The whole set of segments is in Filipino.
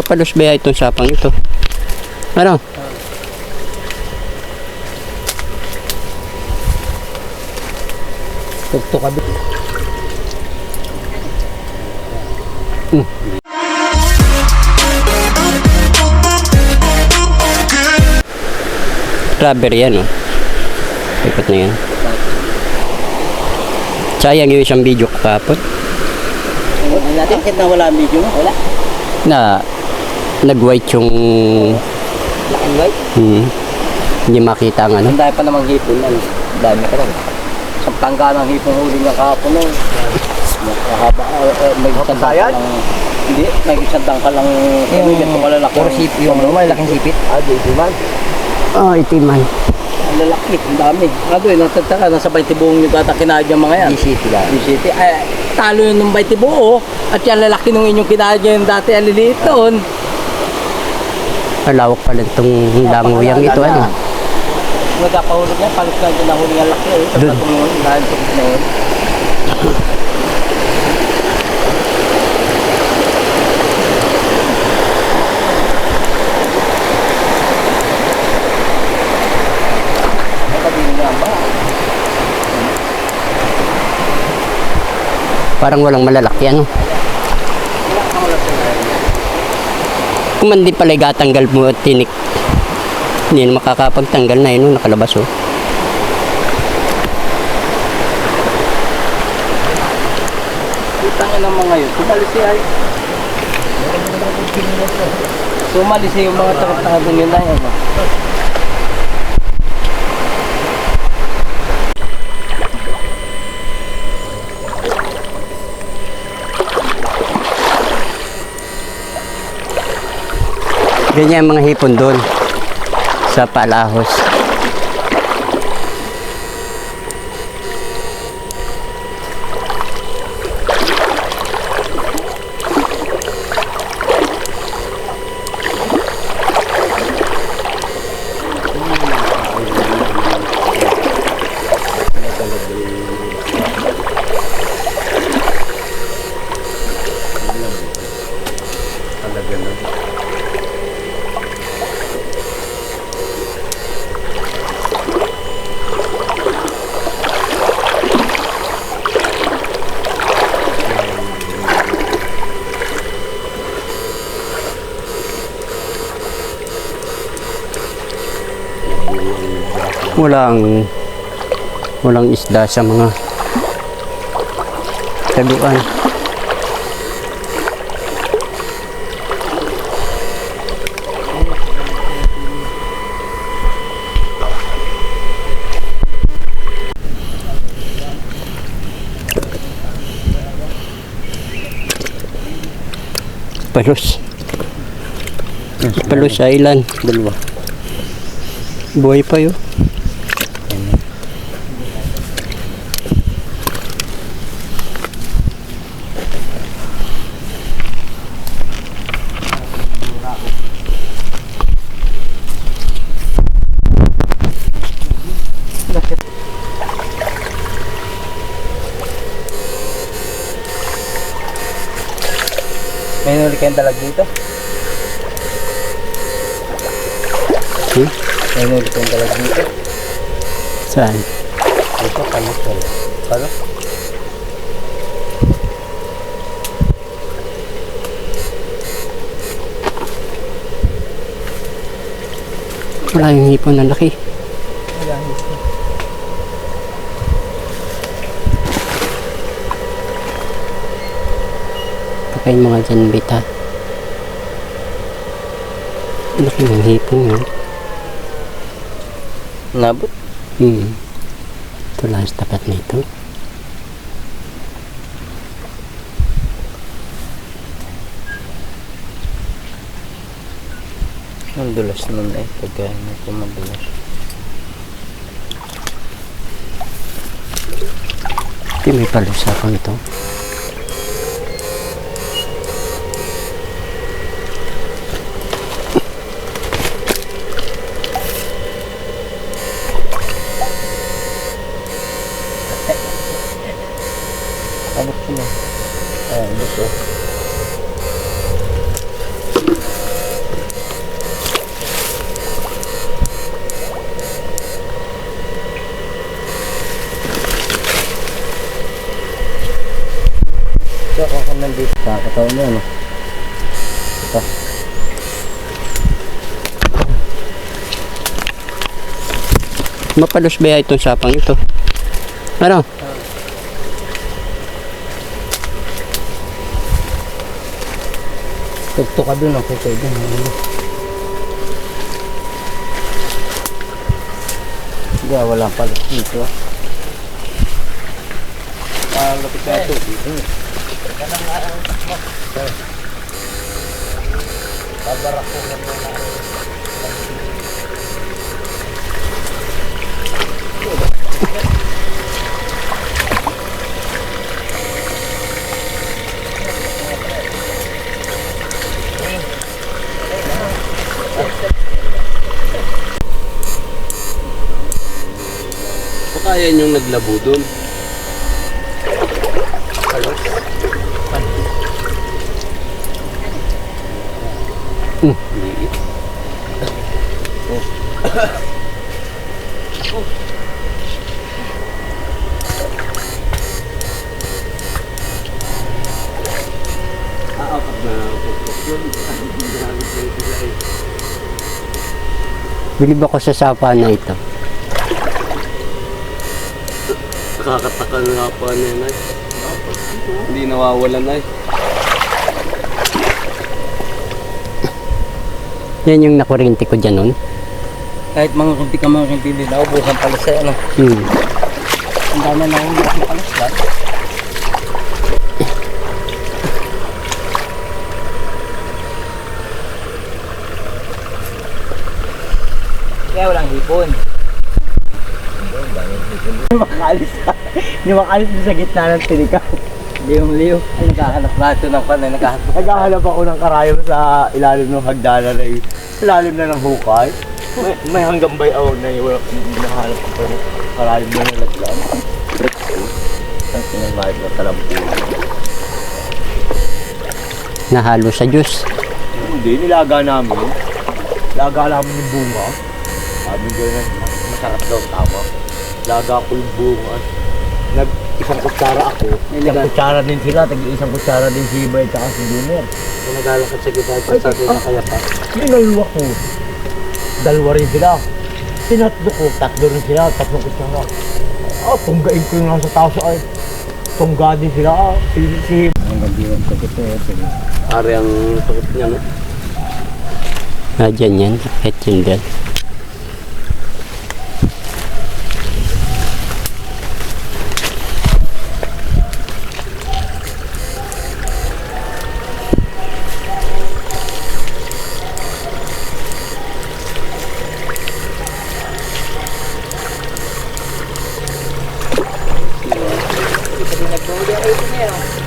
Papalos ba itong sapang ito? Ano? Tuktok ka Rubber yan, oh. Ikot na yan. Sayang yung isang video kapon Ano natin? Bakit nawala ang video mo? Wala. na nag-white yung Laking white. hmm, hindi makita ang ano. Ang dami pa namang hipon. Ano? Dami pa lang. Sa tangga ng hipon huli niya kahapon nun. Mahaba. Uh, may isang dangka lang. Hindi. May isang dangka lang. Yung ganito malalaki. Puro sipit. Yung malaking sipit. Ah, di man. Oh, itiman. Ang lalaki. Ang dami. Ano eh. Natagtaka. Nasa 20 buong yung tata kinadya mga yan. Di city lang. Di city. Ay, talo yun ng 20 buo. At yung lalaki nung inyong kinadya yung dati aliliit doon. Malawak pala itong languyang ito, ano. Nagkapahulog niya, palit na nahuli ang laki eh. Tapos Dun. tumulong dahil sa na. Ay, kabili nga ba? Parang walang malalaki, ano. Kung man di pala igatanggal mo at tinik, hindi na makakapagtanggal na yun, no, nakalabas, oh. Kita nga ng mga yun. Sumali siya ay. Sumali siya yung mga tarantadong yun na Ganyan mga hipon doon sa Palahos. Walang walang isda sa mga taguan. Palos. Palos Island. Dalawa. Buhay pa yun. Kayong dalag dito? Hmm? May nuli kayong dalag dito? Saan? Dito, palos ko. Palos? Wala yung hipon na laki. Pakay mga dyan bita. Laki ng hipon yun. Nabot? Hmm. Ito lang sa tapat nito. Ang dulas nun eh. Pagka ano ko madulas. Ito may palusapang ito. Abot ko na. Ayan, gusto. Katawan mo, ano? Ito. Mapalos ba itong sapang ito? Ano? Tuktok ka dun, ako ano? Hindi, ah, walang palos dito. Ah, lapit na ito. Dito. Pabarak ko na muna. Baka yan yung naglabo doon. Hmm. Liit. Aapat na pagpag yun. Ginamit na ito sila eh. Bilib ako sa sapa na ito. Nakakatakal nga pa niya na Hindi nawawalan na Yan yung nakurinti ko dyan nun. Kahit mga kunti ka mga kunti nila, ubusan pala sa ano. Hmm. Ang dami na yung mga palas dyan. Kaya walang hipon. Hindi makaalis ka. Hindi makaalis doon sa gitna ng tilikan. Liyong liyo. Ay, naghahanap na ito ng panay. Naghahanap. Naghahanap ako ng karayom sa ilalim ng hagdanan na yun. Ilalim na ng hukay. May, may hanggang bayaw na yun. Wala nahanap ko pa ng karayom na nalagyan. Ang sinabahit na talampulo. Nahalo sa juice. Hindi, nilaga namin. Laga namin yung bunga. Sabi ko na masarap daw tama. Laga ko yung bunga. Nag isang kutsara ako. Isang kutsara din sila. Tag isang kutsara din si Ibay at si Junior. Naglalakad sa gitna sa sabi na kaya pa. Nilaluwa ko. Dalawa rin sila. Tinatlo ko, tatlo rin sila, tatlong kutsara. Ah, tunggain ko yung nasa tao sa ay. Tungga din sila. Ah, si, si Ang gabi yung pagkito. Ari ang sakit niya no. Ah, dyan yan. Kahit yun dyan. Ya, udah, udah.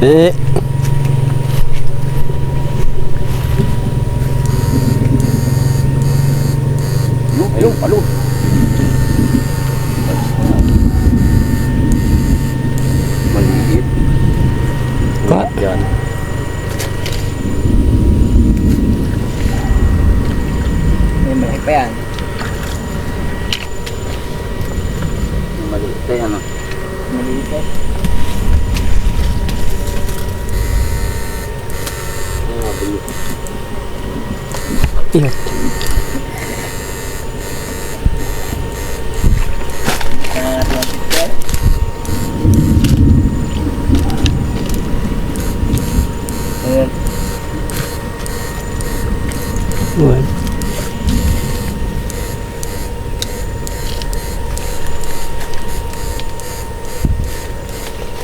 Eh, Ayun, palo. Maliit. ka. Yan. May malaki pa yan. Maliit na yan. Maliit eh. Ayan. Well.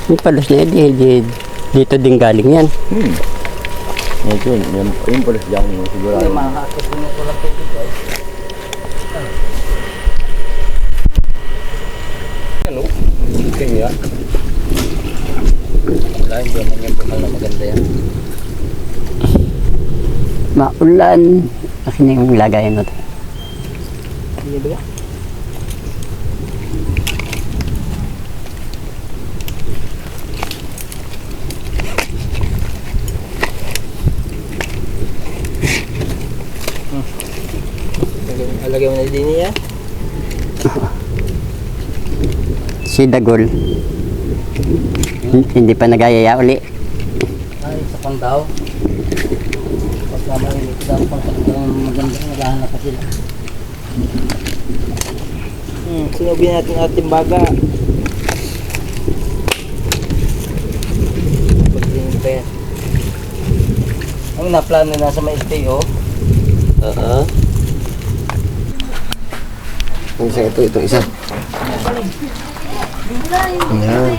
Yung palos na yan, di, di, dito din galing yan. Ito yun, yun, yun pala siya yung sigurado. Hindi, makakakit mo ito lang tubig ay. Ano? Kaya. Wala, hindi naman yung bukal na maganda yan. Maulan. Akin yung lagayan natin. Hindi ba? Alagay mo na din niya. Si Dagol. Hin- Hindi pa nagayaya uli. Ay, isa pang daw. Pagka mahilig daw pang talagang maganda, naghahanap pa sila. Hmm, sinubin natin ating baga. Ang naplano na sa may stay, oh. Oo. Ang isa ito, itong isa. Yan.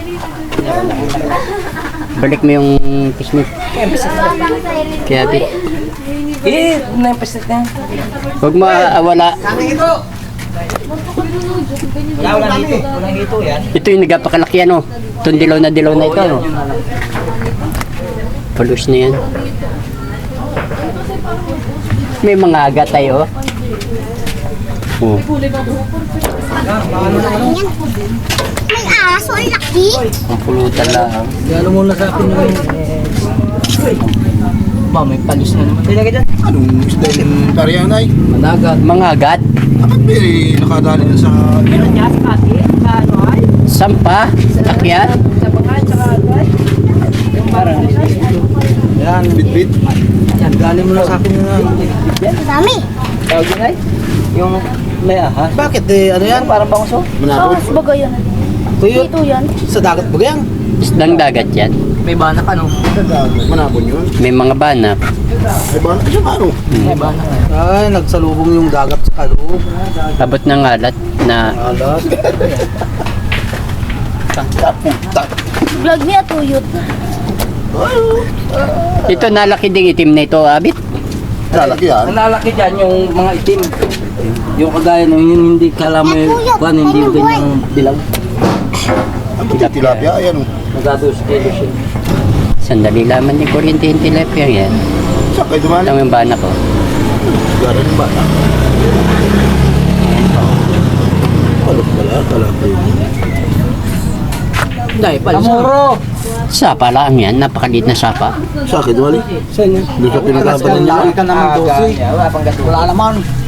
Balik mo yung kismis. Kaya di. Eh, na yung pasit na. Huwag mo awala. Wala, wala dito. Wala dito yan. Ito yung nagapakalaki ano. Itong dilaw na dilaw na ito. Ano? Palos na yan. May mga aga tayo. Oh. May aso, ang laki. Ang pulutan lang. Gano muna sa akin yung... Ba, may palis na naman. Talaga dyan. Anong isda yung Tarianay? Managat. Mga agat. Bakit may nakadali na sa Sampa. Akyat. Yan. bitbit? Yan, galing mo na sa akin yung... Dami. Tawag yun ay? Yung may ahas. Bakit eh, ano yan? Parang bangso. Manabon? Oh, baga yun. Tuyot? Dito yan. Sa dagat ba yan? Isdang dagat yan. May banak ano? Manabon yun? May mga banak. Ay ba? Ay, siya ano? May banak. Ay, nagsalubong yung dagat sa kaloob. Abot ng alat na Alas. Vlog niya, tuyot. ito nalaki ding itim na ito, Abit. Lalaki yan. Ang lalaki dyan yung mga itim. Yung kagaya nung yun hindi kala mo yung kwan, hindi yung ganyang dilaw. Ang puti tilapia, ayan oh. Nagados kilo siya. Sandali laman din kuryente yung tilapia yan. Saan kayo dumali? Alam yung banak ko. Gara ng bata. Palok pala, talapia yun. Dahil pala. Amuro! Sapa lang yan. Napakaliit na sapa. Sa akin dumali? Saan yun? Doon sa pinaglaban ninyo. ka naman dosi. Wala pang gato. Wala naman.